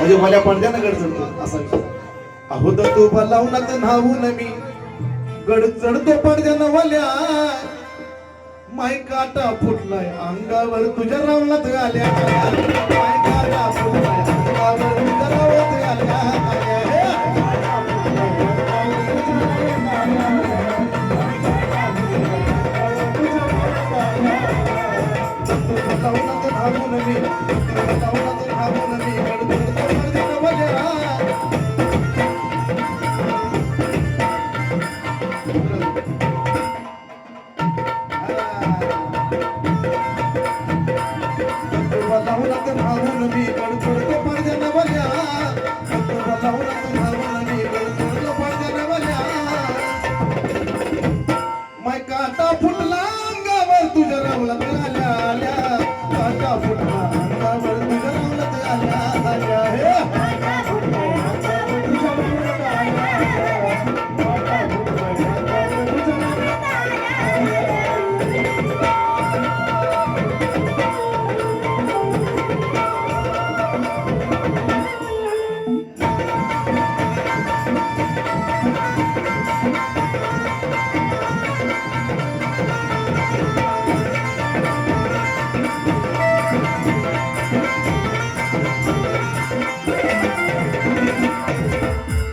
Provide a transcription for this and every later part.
म्हणजे मला पडद्यानं गड चढतो असा विषय. अहो तर तू लावून न्हावून मी. गड चढतो पडद्यानं वाल्या. माय काटा फुटलाय अंगावर तुझ्या रावणात आल्या. माय काटा फुटलाय.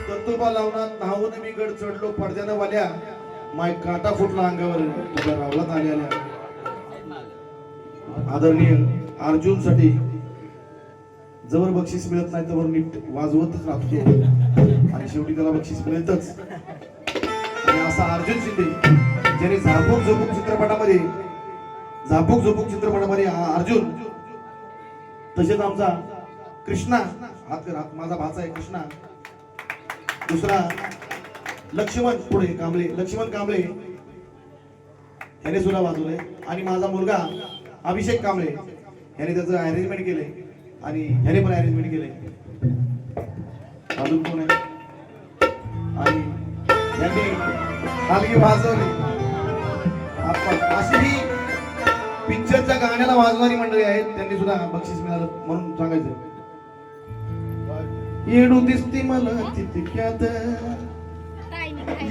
दत्तोबा लावणार न्हावून मी गड चढलो पडद्यानं वाल्या. माय काटा फुटला अंगावर तुझ्या रावलात आलेल्या आदरणीय अर्जुनसाठी जवळ बक्षीस मिळत नाही तर नीट वाजवतच राहतो आणि शेवटी त्याला बक्षीस मिळतच. आणि असा अर्जुन शिंदे ज्याने झापूक झोपूक चित्रपटामध्ये झापूक झोपूक चित्रपटामध्ये अर्जुन तसेच आमचा कृष्णा हात कर हात. माझा भाचा आहे कृष्णा. दुसरा लक्ष्मण पुढे कांबळे. लक्ष्मण कांबळे. याने सुद्धा वाजवलंय. आणि माझा मुलगा अभिषेक कांबळे. याने त्याचं अरेंजमेंट केले आणि ह्याने पण अरेंजमेंट केले अजून कोण आहे? आणि यांनी खालगी वाजवली अशी ही पिक्चरच्या गाण्याला वाजवणारी मंडळी आहेत. त्यांनी सुद्धा बक्षीस मिळालं म्हणून सांगायचं येडू दिसती मला तितक्यात.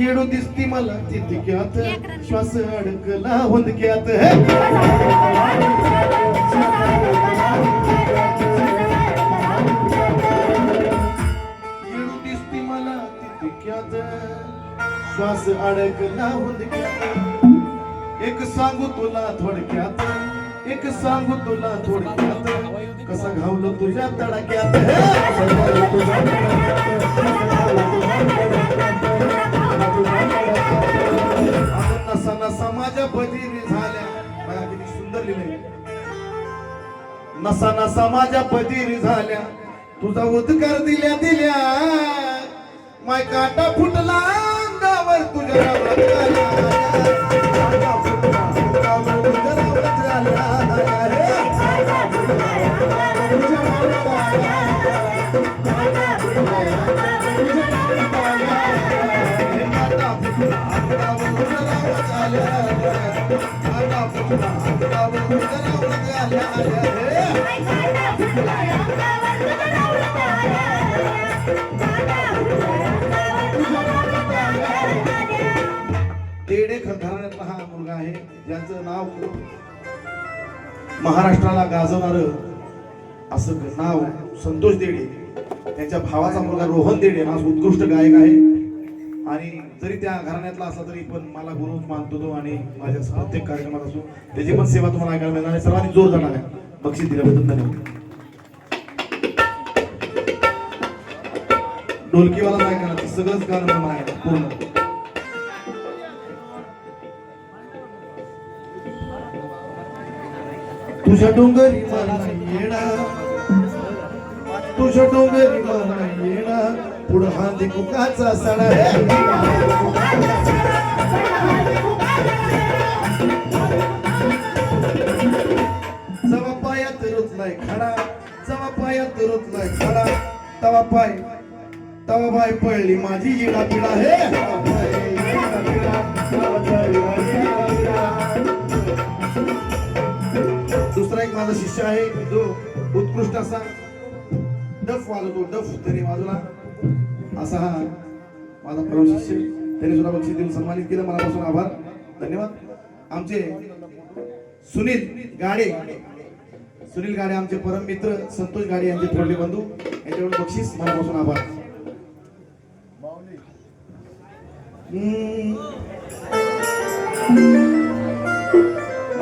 येडू दिसती मला तितक्यात. श्वास अडकला हुंदक्यात येडू दिसती मला तितक्यात. श्वास अडकला हुंदक्यात एक सांगू तुला थोडक्यात. एक सांगू तुला थोडक्यात. कसा घावलं तुझ्या तडक्यात? नसाना समाजा बदिरी झाल्या किती सुंदर लिहिले नसाना नसा पदिरी झाल्या तुझा उद्गार दिल्या दिल्या. माय काटा फुटला अंगावर तुझ्या तेडे घराण्यातला हा मुलगा आहे. ज्याचं नाव महाराष्ट्राला गाजवणार असं नाव संतोष देडे. त्यांच्या भावाचा मुलगा रोहन देडे हा उत्कृष्ट गायक आहे. आणि जरी त्या घराण्यातला असला तरी पण मला गुरु मानतो तो आणि माझ्या प्रत्येक कार्यक्रमात असो त्याची पण सेवा तुम्हाला ऐकायला मिळणार आहे सर्वांनी जोर जाणार आहे. बक्षीस दिल्याबद्दल धन्यवाद. ढोलकीवाला नाही करायचं सगळंच गाणं आहे पूर्ण. तुझ्या डोंगरी मला येणार. तुझ्या डोंगरी मला येणार. पुढं हांदी कुकाचा सडा. जवा पायात नाही खडा जवा पायात रुतलाय खडा. तवा पाय तवा बाय पडली माझी येडा पिडा. हे! दुसरा एक माझा शिष्य आहे जो उत्कृष्ट असा. डफ वाजवतो डफ तरी बाजूला. असा हा माझा परम शिष्य त्याने सुद्धा बक्षीस देऊन सन्मानित केलं. मनापासून आभार. धन्यवाद. आमचे सुनील गाडे. सुनील गाडे आमचे परम मित्र संतोष गाडे यांचे थोरले बंधू यांच्याकडून बक्षीस मनापासून आभार. हम्म.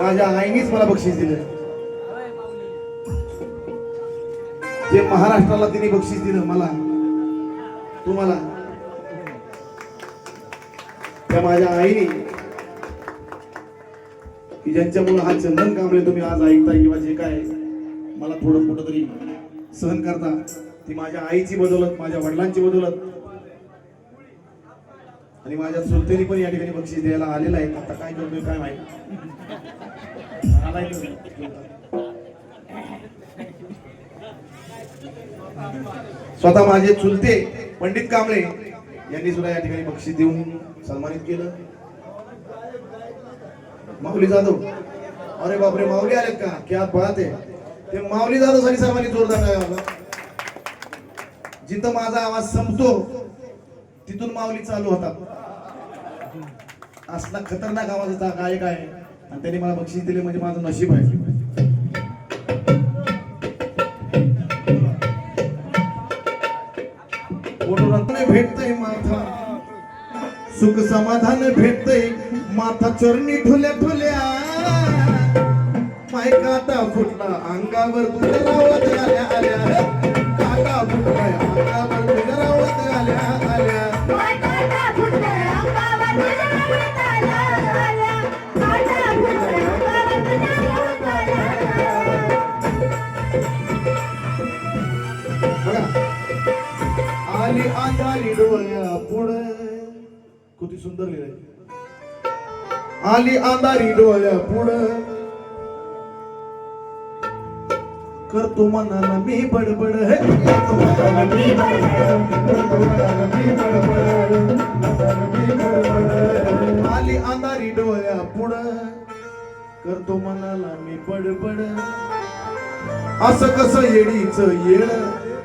माझ्या आईनेच मला बक्षीस दिलं. जे महाराष्ट्राला तिने बक्षीस दिलं मला तुम्हाला. त्या माझ्या आईने. की ज्यांच्यामुळे हा चंदन कांबळे तुम्ही आज ऐकताय किंवा जे काय मला थोडं कुठं तरी सहन करता. ती माझ्या आईची बदौलत माझ्या वडिलांची बदौलत. आणि माझ्या चुलतेने पण या ठिकाणी बक्षीस द्यायला आलेला आहे. आता काय करतोय काय माहिती आलाय तो. स्वतः माझे चुलते पंडित कांबळे यांनी सुद्धा या ठिकाणी बक्षीस देऊन सन्मानित केलं. माऊली जाधव अरे बापरे माऊली आले का? क्या बात आहे. ते माऊली जाधवसाठी सर्वांनी जोरदार जिथं माझा आवाज संपतो तिथून माऊली चालू होता असला खतरनाक आवाज होता गायक आहे. आणि त्यांनी मला बक्षीस दिले म्हणजे माझं नशीब आहे. सुख समाधान भेटतय. माथा चरणी ठुल्या ठुल्या. माय काटा फुटला अंगावर तुझ्या आल्या आल्या. काटा फुटला अंगावर तुझ्या आल्या. किती सुंदर लिहिलंय आली अंधारी डोळ्या पुढ करतो मनाला मी बडबड. हे करतो मनाला मी बडबड. आली अंधारी डोळ्या पुढ करतो मनाला मी बडबड. असं कसं येडीच येड?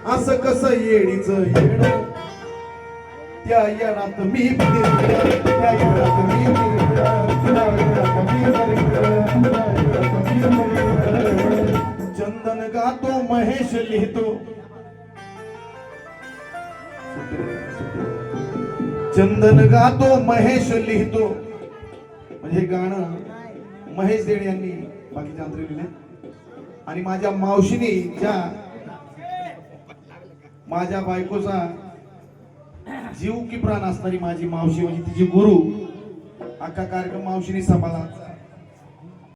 असं कसं येडीच येड? या येडात मी मी मी चंदन गातो महेश लिहितो. चंदन गातो महेश लिहितो. म्हणजे गाणं महेश देणे यांनी बाकीच्या अंतर लिहिले आणि माझ्या मावशीने ज्या माझ्या बायकोचा जीव की प्राण असणारी माझी मावशी म्हणजे तिची गुरु. अख्खा कार्यक्रम मावशीने सांभाळला.